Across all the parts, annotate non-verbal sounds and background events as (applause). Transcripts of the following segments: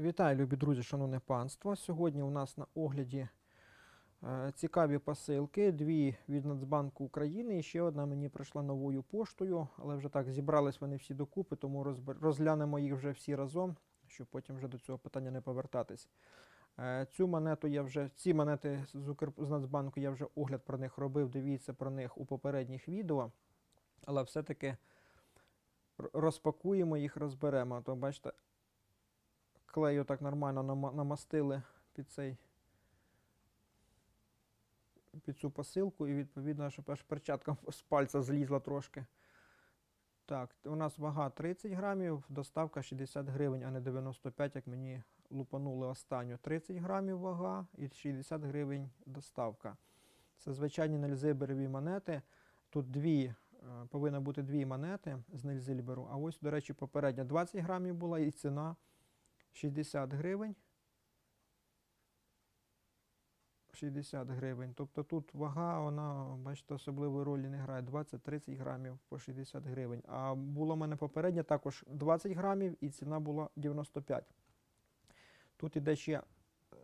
Вітаю, любі друзі, шановне панство. Сьогодні у нас на огляді е, цікаві посилки. Дві від Нацбанку України і ще одна мені прийшла новою поштою, але вже так зібрались вони всі докупи, тому розглянемо їх вже всі разом, щоб потім вже до цього питання не повертатись. Е, Цю монету я вже, ці монети з, Укр... з Нацбанку я вже огляд про них робив. Дивіться про них у попередніх відео. Але все-таки розпакуємо їх, розберемо. То бачите, клею так нормально намастили під цей під цю посилку і відповідно, щоб аж перчатка (laughs) з пальця злізла трошки. Так, у нас вага 30 грамів, доставка 60 гривень, а не 95, як мені лупанули останню. 30 грамів вага і 60 гривень доставка. Це звичайні нельзиберові монети. Тут дві, е, повинно бути дві монети з нельзильберу. А ось, до речі, попередня 20 грамів була і ціна 60 гривень. 60 гривень. Тобто тут вага, вона, бачите, особливої ролі не грає. 20-30 грамів по 60 гривень. А було в мене попереднє також 20 грамів і ціна була 95. Тут іде ще,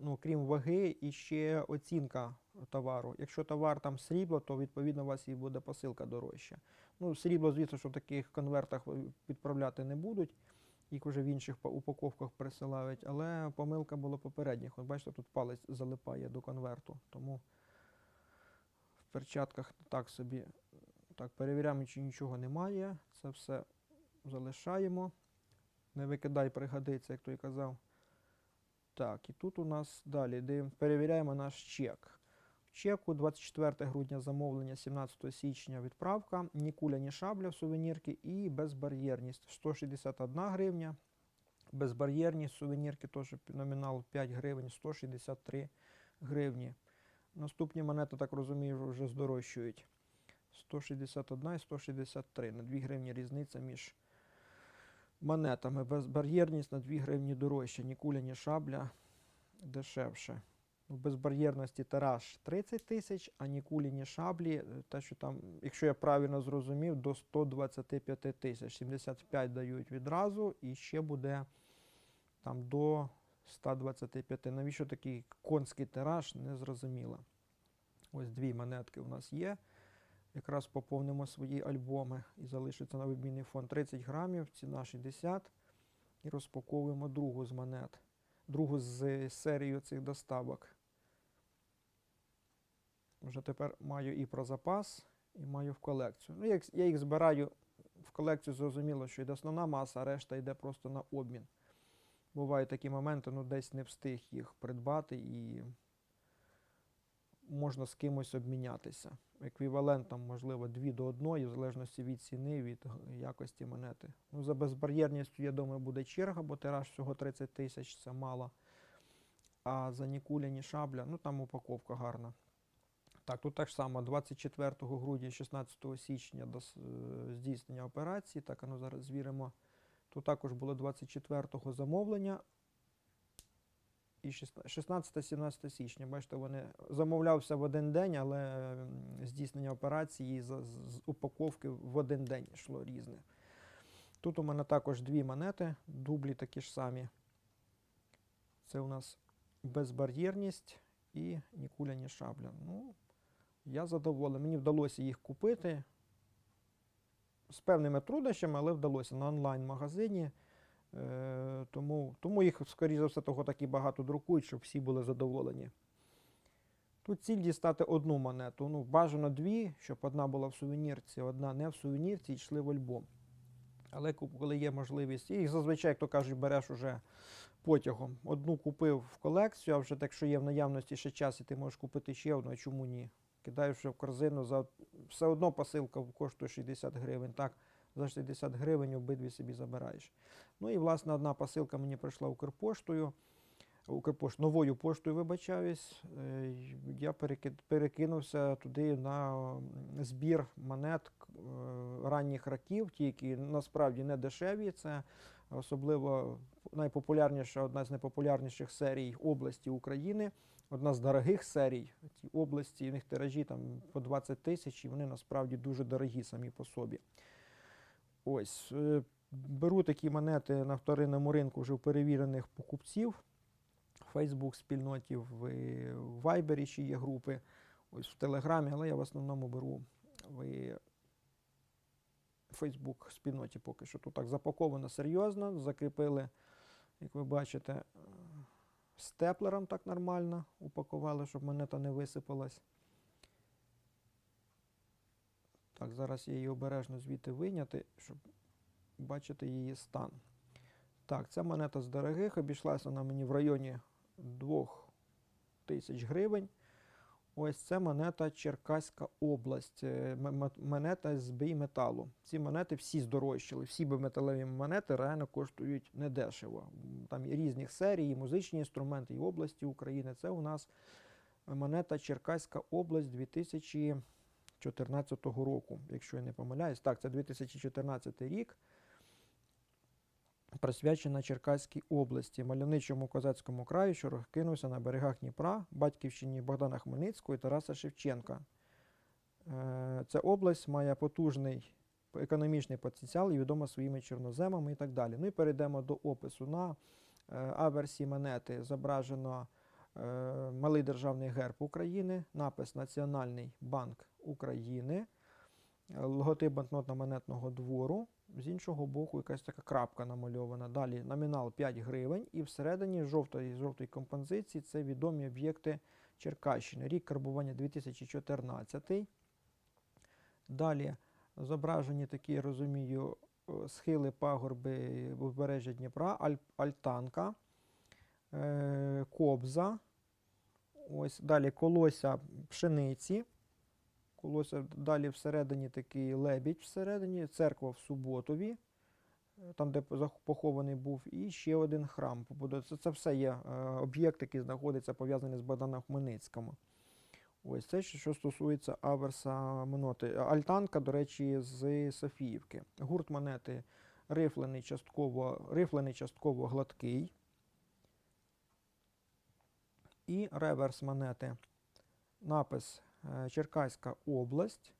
ну, крім ваги, і ще оцінка товару. Якщо товар там срібло, то відповідно у вас і буде посилка дорожча. Ну, срібло, звісно, що в таких конвертах відправляти не будуть їх вже в інших упаковках присилають, але помилка була попередніх. От бачите, тут палець залипає до конверту. Тому в перчатках так собі так, перевіряємо, чи нічого немає. Це все залишаємо. Не викидай, пригодиться, як той казав. Так, і тут у нас далі перевіряємо наш чек. Чеку 24 грудня замовлення, 17 січня відправка, ні куля, ні шабля в сувенірки і безбар'єрність 161 гривня. Безбар'єрність сувенірки теж номінал 5 гривень 163 гривні. Наступні монети, так розумію, вже здорожчують. 161 і 163. На 2 гривні різниця між монетами. Безбар'єрність на 2 гривні дорожче, ні куля, ні шабля дешевше. В безбар'єрності тираж 30 тисяч, а ні кулі, ні шаблі, е, те, що там, якщо я правильно зрозумів, до 125 тисяч. 75 дають відразу і ще буде там до 125. Навіщо такий конський тираж, не зрозуміло. Ось дві монетки у нас є. Якраз поповнимо свої альбоми і залишиться на вибійний фонд 30 грамів, ціна 60. І розпаковуємо другу з монет другу з серії цих доставок. Вже тепер маю і про запас, і маю в колекцію. Ну, як я їх збираю в колекцію, зрозуміло, що йде основна маса, а решта йде просто на обмін. Бувають такі моменти, ну десь не встиг їх придбати і можна з кимось обмінятися. Еквівалентом, можливо, 2 до 1, в залежності від ціни, від якості монети. Ну, за безбар'єрністю, я думаю, буде черга, бо тираж всього 30 тисяч, це мало. А за ні куля, ні шабля, ну там упаковка гарна. Так, тут так само 24 грудня, 16 січня до е, здійснення операції. Так, ну зараз звіримо. Тут також було 24 замовлення і 16-17 січня. Бачите, вони замовлявся в один день, але здійснення операції з, з- упаковки в один день йшло різне. Тут у мене також дві монети, дублі такі ж самі. Це у нас безбар'єрність і ні куля, ні шабля. Ну, я задоволений. Мені вдалося їх купити з певними труднощами, але вдалося на онлайн-магазині. Е, тому, тому їх, скоріше за все, того так і багато друкують, щоб всі були задоволені. Тут ціль дістати одну монету. Ну, бажано дві, щоб одна була в сувенірці, одна не в сувенірці і йшли в альбом. Але коли є можливість, їх зазвичай, як то кажуть, береш уже потягом. Одну купив в колекцію, а вже так, що є в наявності ще час, і ти можеш купити ще одну, а чому ні? Кидаєш в корзину, за все одно посилка коштує 60 гривень. Так, за 60 гривень обидві собі забираєш. Ну і власне одна посилка мені прийшла Укрпоштою. Укрпошт, новою поштою, вибачаюсь. Е, Я перекинувся туди на збір монет е, ранніх років, ті, які насправді не дешеві. Це особливо найпопулярніша, одна з найпопулярніших серій області України. Одна з дорогих серій. Ті області, у них тиражі там по 20 тисяч, і вони насправді дуже дорогі самі по собі. Ось. е, Беру такі монети на вторинному ринку вже у перевірених покупців. Facebook спільноті, в е, в Viber ще є групи, ось в Телеграмі, але я в основному беру в Facebook спільноті поки що. Тут так запаковано серйозно, закріпили, як ви бачите, е, степлером так нормально упакували, щоб монета не висипалась. Так, зараз я її обережно звідти вийняти, щоб бачити її стан. Так, ця монета з дорогих, обійшлася вона мені в районі 2000 гривень. Ось це монета Черкаська область, е, монета з бійметалу. Ці монети всі здорожчали, всі біметалеві монети реально коштують недешево. Там є різних серій, і музичні інструменти, і області України. Це у нас монета Черкаська область 2014 року, якщо я не помиляюсь. Так, це 2014 рік. Присвячена Черкаській області, мальовничому козацькому краю, що розкинувся на берегах Дніпра, батьківщині Богдана Хмельницького і Тараса Шевченка. Е, Ця область має потужний економічний потенціал і відома своїми чорноземами і так далі. Ну і перейдемо до опису. На е, аверсі монети зображено е, малий державний герб України, напис Національний банк України, логотип банкнотно-монетного двору. З іншого боку, якась така крапка намальована. Далі номінал 5 гривень, і всередині жовтої жовтої композиції це відомі об'єкти Черкащини. Рік карбування 2014. Далі зображені такі, розумію, е, схили пагорби узбережжя Дніпра, Аль- Альтанка, е, Кобза. Ось далі колося пшениці. Колося далі всередині такий лебідь всередині, церква в Суботові, е, там, де похований був, і ще один храм. Це, це все є е, об'єкт, який знаходиться пов'язаний з Богданом Хмельницьким. Ось це, що, стосується аверса моноти. Альтанка, до речі, з Софіївки. Гурт монети рифлений частково, рифлений частково гладкий. І реверс монети. Напис е, Черкаська область.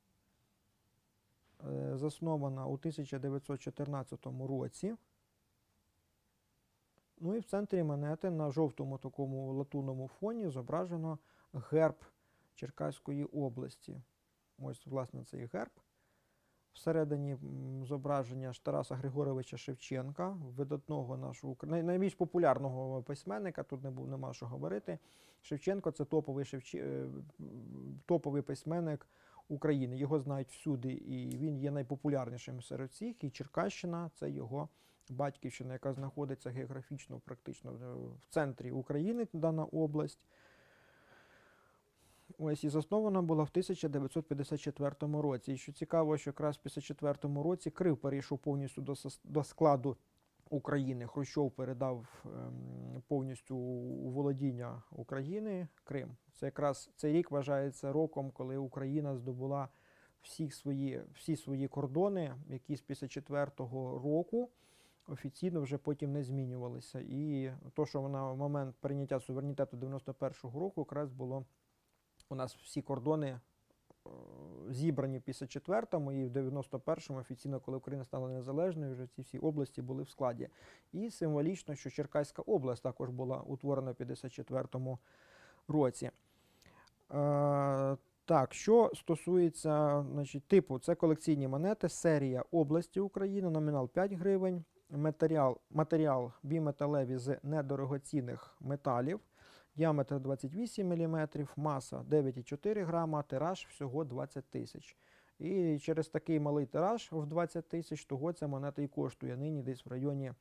Е, Заснована у 1914 році. Ну і в центрі монети на жовтому такому латунному фоні зображено герб Черкаської області. Ось, власне, цей герб. Всередині зображення Тараса Григоровича Шевченка, видатного нашого найбільш популярного письменника, тут не був нема що говорити. Шевченко це топовий, Шевче... е, топовий письменник України. Його знають всюди, і він є найпопулярнішим серед всіх. І Черкащина це його батьківщина, яка знаходиться географічно практично е, в центрі України, дана область. Ось і заснована була в 1954 році. І що цікаво, що якраз в 1954 році Крив перейшов повністю до, до складу України. Хрущов передав ем, повністю у володіння України Крим. Це якраз цей рік вважається роком, коли Україна здобула всі свої, всі свої кордони, які з 54-го року офіційно вже потім не змінювалися. І то, що вона в момент прийняття суверенітету 91-го року, якраз було у нас всі кордони е, зібрані в 54-му і в 91-му офіційно, коли Україна стала незалежною, вже ці всі області були в складі. І символічно, що Черкаська область також була утворена в 54-му році. Е, так, що стосується значить, типу, це колекційні монети, серія області України, номінал 5 гривень, матеріал, матеріал біметалеві з недорогоцінних металів, діаметр 28 мм, маса 9,4 грама, тираж всього 20 тисяч. І через такий малий тираж в 20 тисяч, того ця монета і коштує нині десь в районі,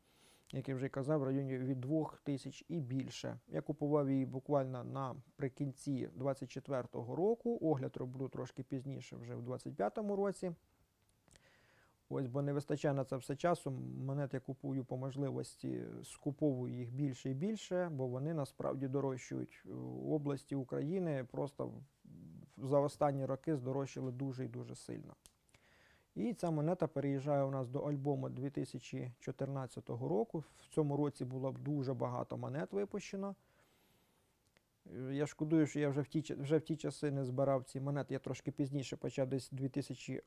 як я вже казав, в районі від 2 тисяч і більше. Я купував її буквально наприкінці 24-го року. Огляд роблю трошки пізніше, вже в 25-му році. Ось, бо не вистачає на це все часу. Монет я купую по можливості, скуповую їх більше і більше, бо вони насправді дорожчують в області України. Просто за останні роки здорожчали дуже і дуже сильно. І ця монета переїжджає у нас до альбому 2014 року. В цьому році було дуже багато монет випущено. Е, Я шкодую, що я вже в ті, вже в ті часи не збирав ці монети. Я трошки пізніше почав десь 2000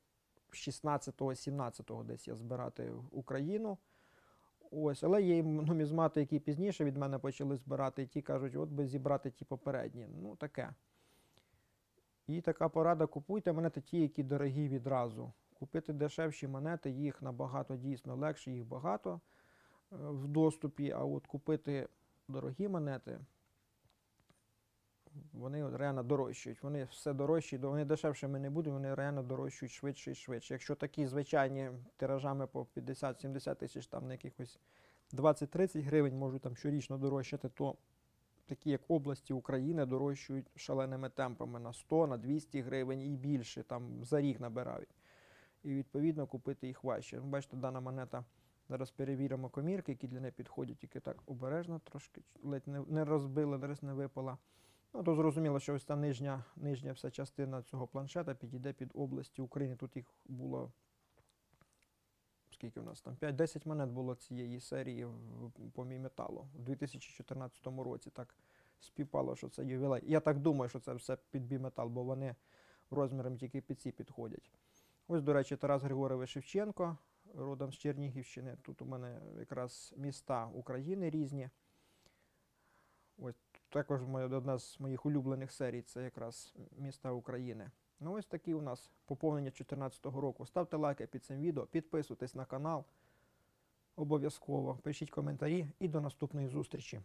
16-го, 17-го десь я збирати Україну. Ось, але є нумізмати, які пізніше від мене почали збирати, і ті кажуть, от би зібрати ті попередні. Ну, таке. І така порада: купуйте монети ті, які дорогі відразу. Купити дешевші монети, їх набагато дійсно легше, їх багато е, в доступі. А от купити дорогі монети, вони реально дорожчають. Вони все дорожчі, до- вони дешевшими не будуть, вони реально дорожчають швидше і швидше. Якщо такі звичайні тиражами по 50-70 тисяч, там на якихось 20-30 гривень можуть там щорічно дорожчати, то такі як області України дорожчають шаленими темпами на 100, на 200 гривень і більше, там за рік набирають. І відповідно купити їх важче. Бачите, дана монета. Зараз перевіримо комірки, які для неї підходять, тільки так обережно, трошки ледь не, розбила, десь не випала. Ну, то зрозуміло, що ось та нижня, нижня вся частина цього планшета підійде під області України. Тут їх було. Скільки у нас там? 5-10 монет було цієї серії по мій-металу у 2014 році. Так співпало, що це ювілей. Я так думаю, що це все під біметал, бо вони розміром тільки під ці підходять. Ось, до речі, Тарас Григорович Шевченко, родом з Чернігівщини. Тут у мене якраз міста України різні. Ось також одна з моїх улюблених серій це якраз міста України. Ну, ось такі у нас поповнення 2014 року. Ставте лайки під цим відео, підписуйтесь на канал. Обов'язково пишіть коментарі і до наступної зустрічі.